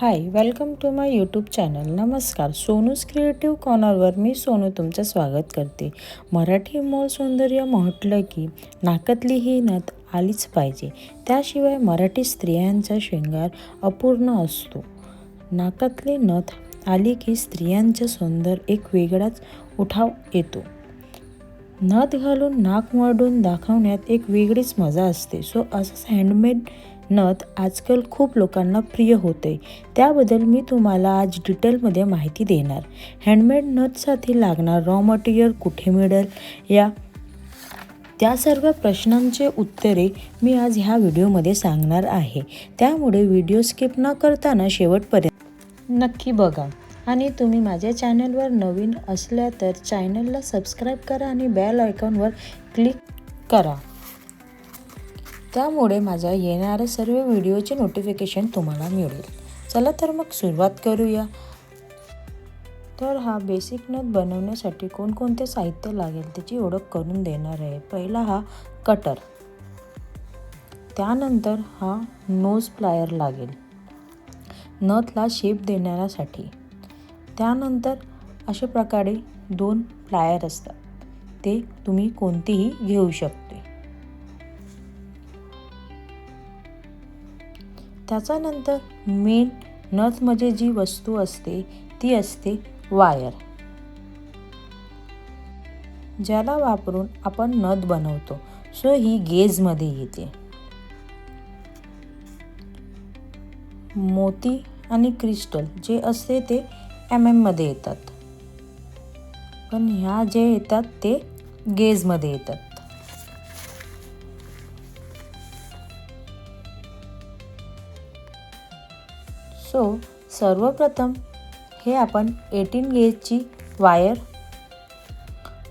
Hi welcome to my YouTube channel नमस्कार Sonu's creative कॉर्नरवर मी सोनू तुमचं स्वागत करते. मराठी मोल सौंदर्य म्हटलं की नाकातली ही नथ आलीच पाहिजे. त्याशिवाय मराठी स्त्रियांचा शृंगार अपूर्ण असतो. नाकातली नथ आली की स्त्रियांचं सौंदर्य एक वेगळाच उठाव येतो. नथ घालून नाक मळून दाखवण्यात एक वेगळीच मजा असते. सो असंच हँडमेड नथ आजकाल खूप लोकांना प्रिय होते त्याबद्दल मी तुम्हाला आज डिटेलमध्ये माहिती देणार. हँडमेड नथसाठी लागणार रॉ मटेरियल कुठे मिळेल? या त्या सर्व प्रश्नांचे उत्तरे मी आज ह्या व्हिडिओमध्ये सांगणार आहे. त्यामुळे व्हिडिओ स्किप न करताना शेवटपर्यंत नक्की बघा. आणि तुम्ही माझ्या चॅनलवर नवीन असल्या तर चॅनलला सबस्क्राईब करा आणि बेल आयकॉनवर क्लिक करा. त्यामुळे माझ्या येणाऱ्या सर्व व्हिडिओचे नोटिफिकेशन तुम्हाला मिळेल. चला तर मग सुरुवात करूया. तर हा बेसिक नथ बनवण्यासाठी कोणकोणते साहित्य लागेल त्याची ओळख करून देणार आहे. पहिला हा कटर त्यानंतर हा नोज प्लायर लागेल. नथला शेप देण्यासाठी. त्यानंतर अशा प्रकारे दोन प्लायर असतात. ते तुम्ही कोणतेही घेऊ शकता. त्याच्यानंतर मेन नथमध्ये जी वस्तू असते ती असते वायर ज्याला वापरून आपण नथ बनवतो. सो ही गेजमध्ये येते. मोती आणि क्रिस्टल जे असते ते एम एममध्ये येतात. पण ह्या जे येतात ते गेजमध्ये येतात. सो सर्वप्रथम हे आपण एटीन गेजची वायर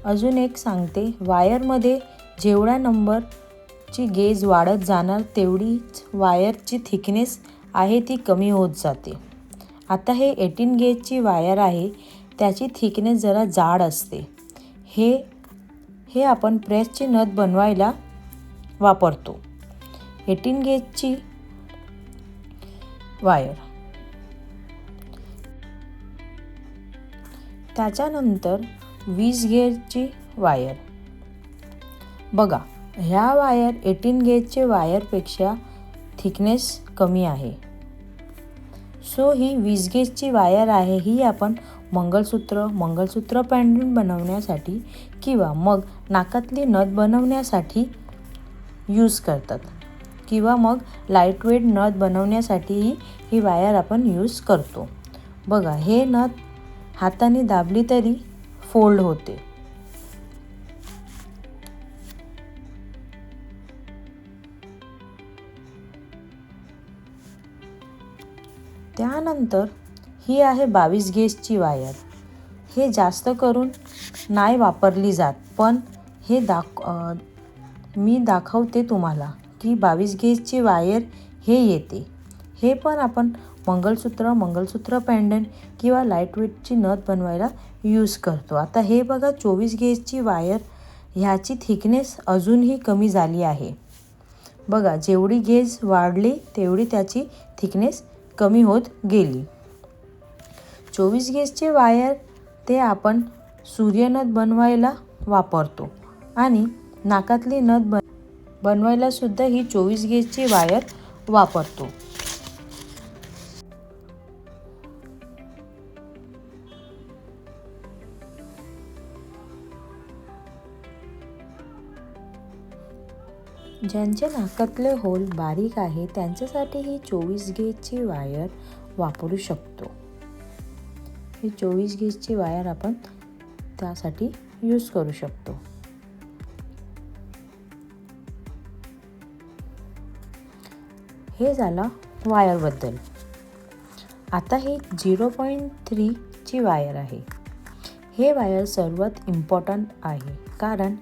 अजून एक सांगते. वायरमध्ये जेवढ्या नंबरची गेज वाढत जाणार तेवढीच वायरची थिकनेस आहे ती कमी होत जाते. आता हे एटीन गेजची वायर आहे त्याची थिकनेस जरा जाड असते. हे हे आपण प्रेसची नथ बनवायला वापरतो. एटीन गेजची वायर. त्याच्यानंतर वीस गेजची वायर. बघा ह्या वायर एटीन गेजचे वायरपेक्षा थिकनेस कमी आहे. सो ही वीस गेजची वायर आहे ही आपण मंगळसूत्र मंगळसूत्र पॅन्डंट बनवण्यासाठी किंवा मग नाकातली नथ बनवण्यासाठी यूज करतात. किंवा मग लाईटवेट नथ बनवण्यासाठीही ही वायर आपण यूज करतो. बघा हे नथ हाताने दाबली तरी फोल्ड होते. त्यानंतर ही आहे बावीस गेजची वायर. हे जास्त करून नाही वापरली जात पण हे दाख मी दाखवते तुम्हाला की बावीस गेजची वायर हे येते. हे पण आपण मंगळसूत्र मंगळसूत्र पॅन्डंट किंवा लाईटवेटची नथ बनवायला यूज करतो. आता हे बघा चोवीस गेजची वायर ह्याची थिकनेस अजूनही कमी झाली आहे. बघा जेवढी गेज वाढली तेवढी त्याची थिकनेस कमी होत गेली. चोवीस गेजचे वायर ते आपण सूर्यनथ बनवायला वापरतो. आणि नाकातली नथ बन बनवायलासुद्धा ही चोवीस गेजची वायर वापरतो. ज्यांच्या नाकातले होल बारीक आहे त्यांच्यासाठी ही चोवीस गेजची वायर वापरू शकतो. ही चोवीस गेजची वायर आपण त्यासाठी यूज करू शकतो. हे झालं वायरबद्दल. आता हे झिरो पॉईंट थ्रीची वायर आहे. हे वायर सर्वात इम्पॉर्टंट आहे कारण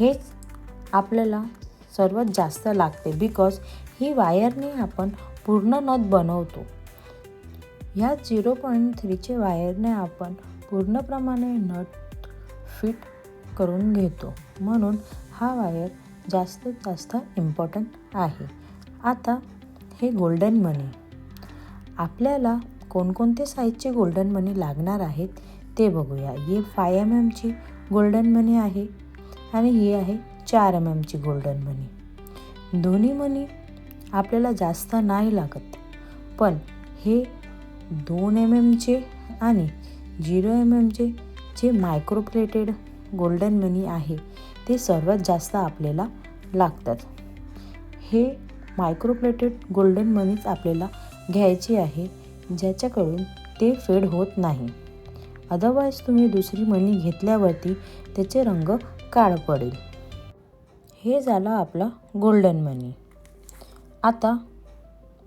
हेच आपल्याला सर्वात जास्त लागते बिकॉज ही वायरने आपण पूर्ण नथ बनवतो. ह्या झिरो पॉईंट थ्रीचे वायरने आपण पूर्णप्रमाणे नट फिट करून घेतो. म्हणून हा वायर जास्तीत जास्त इम्पॉर्टंट आहे. आता हे गोल्डन मनी आपल्याला कोणकोणते साईजचे गोल्डन मनी लागणार आहेत ते बघूया. ही फाय एम एमची गोल्डन मनी आहे आणि ही आहे चार एम एमची गोल्डन मनी दोन्ही मनी आपल्याला जास्त नाही लागत. पण हे दोन एम एमचे आणि झिरो एम एमचे जे मायक्रोप्लेटेड गोल्डन मनी आहे ते सर्वात जास्त आपल्याला लागतात. हे मायक्रोप्लेटेड गोल्डन मनीच आपल्याला घ्यायची आहे ज्याच्याकडून ते फेड होत नाही. अदरवाईज तुम्ही दुसरी मणी घेतल्यावरती त्याचे रंग काळ पडेल. हे झालं आपलं गोल्डन मनी आता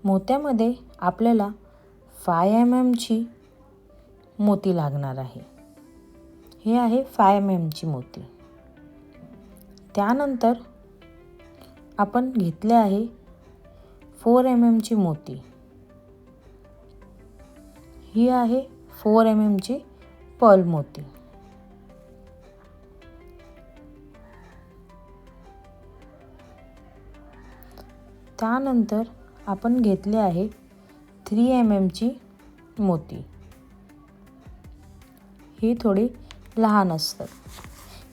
मोत्यामध्ये आपल्याला फाय एम एमची मोती लागणार आहे. हे आहे फाय एम एमची मोती. त्यानंतर आपण घेतले आहे फोर एम एमची मोती. ही आहे फोर एम एमची पर्ल मोती. त्यानंतर आपण घेतले आहे थ्री एम एमची मोती. ही थोडी लहान असतात.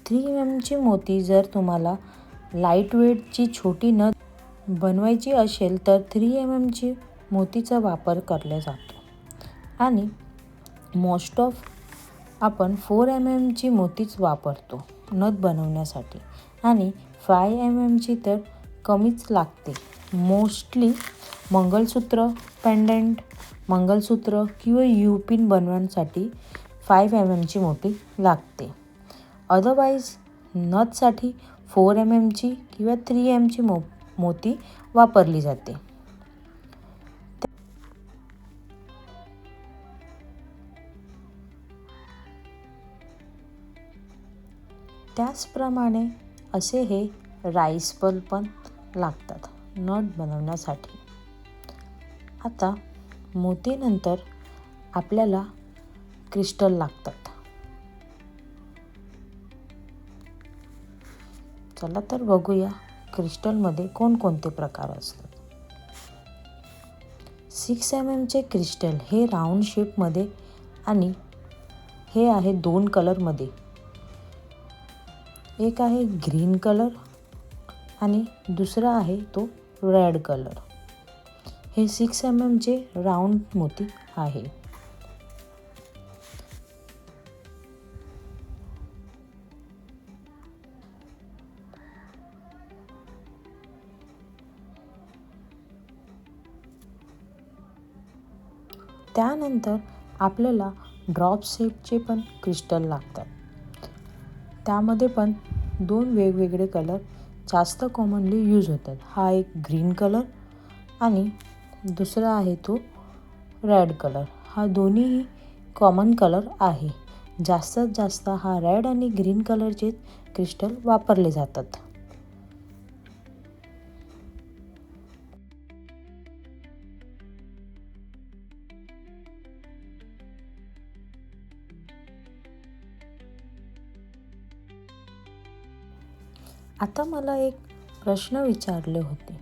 थ्री एम एमची मोती जर तुम्हाला लाइट वेटची छोटी नथ बनवायची असेल तर थ्री एम एमची मोतीचा वापर केला जातो. आणि मोस्ट ऑफ आपण फोर एम एमची मोतीच वापरतो नथ बनवण्यासाठी. आणि फाय एम एमची तर कमीच लागते. मोस्टली मंगलसूत्र पेंडंट मंगलसूत्र किंवा यू पिन बनवण्यासाठी फाईव्ह एम एमची मोठी लागते. अदरवाईज नथसाठी फोर एम एमची किंवा थ्री एमची मो मोती वापरली जाते. त्याचप्रमाणे असे हे राईस पल पण लागतात. नट बनवण्यासाठी. आता मोतीनंतर आपल्याला क्रिस्टल लागतात. चला तर बघूया क्रिस्टलमध्ये कोणकोणते प्रकार असतात. सिक्स एम एमचे क्रिस्टल हे राऊंड शेपमध्ये आणि हे आहे दोन कलरमध्ये एक आहे ग्रीन कलर आणि दुसरा आहे तो रेड कलर. हे सिक्स एम एमचे राऊंड मोती आहे. त्यानंतर आपल्याला ड्रॉप सेटचे पण क्रिस्टल लागतात. त्यामध्ये पण दोन वेगवेगळे कलर जास्त कॉमनली यूज होतात. हा एक ग्रीन कलर आणि दुसरा आहे तो रेड कलर हा दोन्हीही कॉमन कलर आहे. जास्तीत जास्त हा रेड आणि ग्रीन कलरचे क्रिस्टल वापरले जातात. आता मला एक प्रश्न विचारले होते.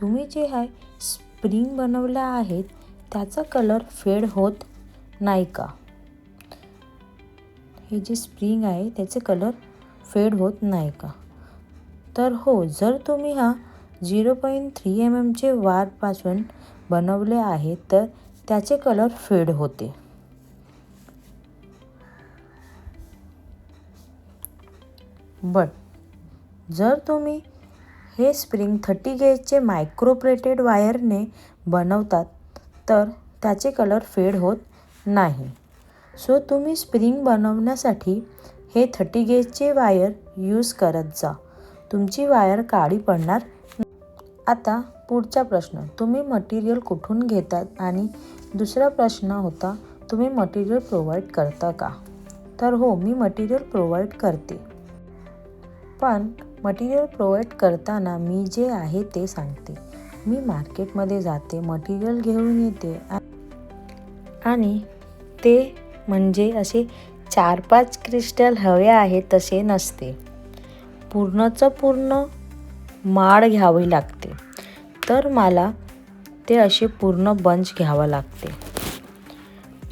तुम्ही जे आहे स्प्रिंग बनवल्या आहेत त्याचा कलर फेड होत नाही का? हे जे स्प्रिंग आहे त्याचे कलर फेड होत नाही का? तर हो जर तुम्ही हा झिरो पॉईंट थ्री एम एमचे वारपासून बनवले आहे तर त्याचे कलर फेड होते. बट जर तुम्ही हे स्प्रिंग थर्टी गेजचे मायक्रोप्लेटेड वायरने बनवतात तर त्याचे कलर फेड होत नाही. सो तुम्ही स्प्रिंग बनवण्यासाठी हे थर्टी गेजचे वायर यूज करत जा. तुमची वायर काळी पडणार आता पुढचा प्रश्न. तुम्ही मटेरियल कुठून घेतात? आणि दुसरा प्रश्न होता तुम्ही मटेरियल प्रोव्हाइड करता का? तर हो मी मटेरियल प्रोव्हाइड करते. पण मटेरियल प्रोव्हाइड करताना मी जे आहे ते सांगते. मी मार्केटमध्ये जाते मटेरियल घेऊन येते आणि ते म्हणजे असे चार पाच क्रिस्टल हवे आहे तसे नसते. पूर्णचं पूर्ण माळ घ्यावी लागते. तर मला ते असे पूर्ण बंच घ्यावं लागते.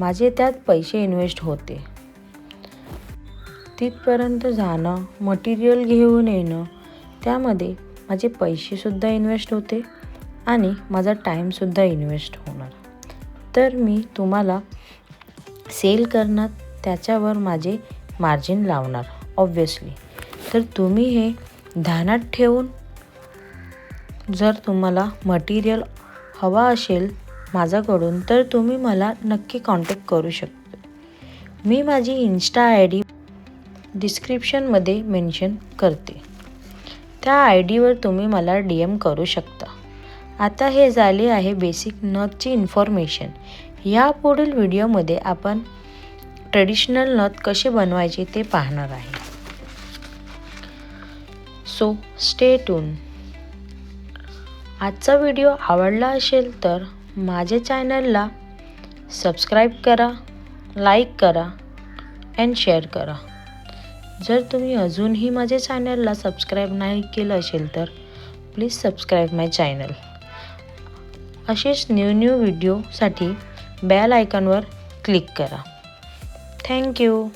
माझे त्यात पैसे इन्व्हेस्ट होते. तिथपर्यंत जाणं मटेरियल घेऊन येणं त्यामध्ये माझे पैसेसुद्धा इन्व्हेस्ट होते आणि माझा टाईमसुद्धा इन्व्हेस्ट होणार. तर मी तुम्हाला सेल करणार त्याच्यावर माझे मार्जिन लावणार ऑब्वियसली तर तुम्ही हे ध्यानात ठेवून जर तुम्हाला मटेरियल हवा असेल माझ्याकडून तर तुम्ही मला नक्की कॉन्टॅक्ट करू शकता. मी माझी इन्स्टा आय डी डिस्क्रिप्शनमध्ये मेन्शन करते. त्या आय डीवर तुम्ही मला डी एम करू शकता. आता हे झाले आहे बेसिक नथची इन्फॉर्मेशन ह्या पुढील व्हिडिओमध्ये आपण ट्रेडिशनल नथ कसे बनवायचे ते पाहणार आहे. सो स्टे टून आजचा व्हिडिओ आवडला असेल तर माझ्या चॅनलला सबस्क्राईब करा लाईक करा अँड शेअर करा. जर तुम्ही अजूनही माझ्या चॅनलला सबस्क्राईब नाही केलं असेल तर प्लीज सबस्क्राईब माय चॅनल. असेच न्यू न्यू व्हिडिओसाठी बॅल आयकॉनवर क्लिक करा. Thank you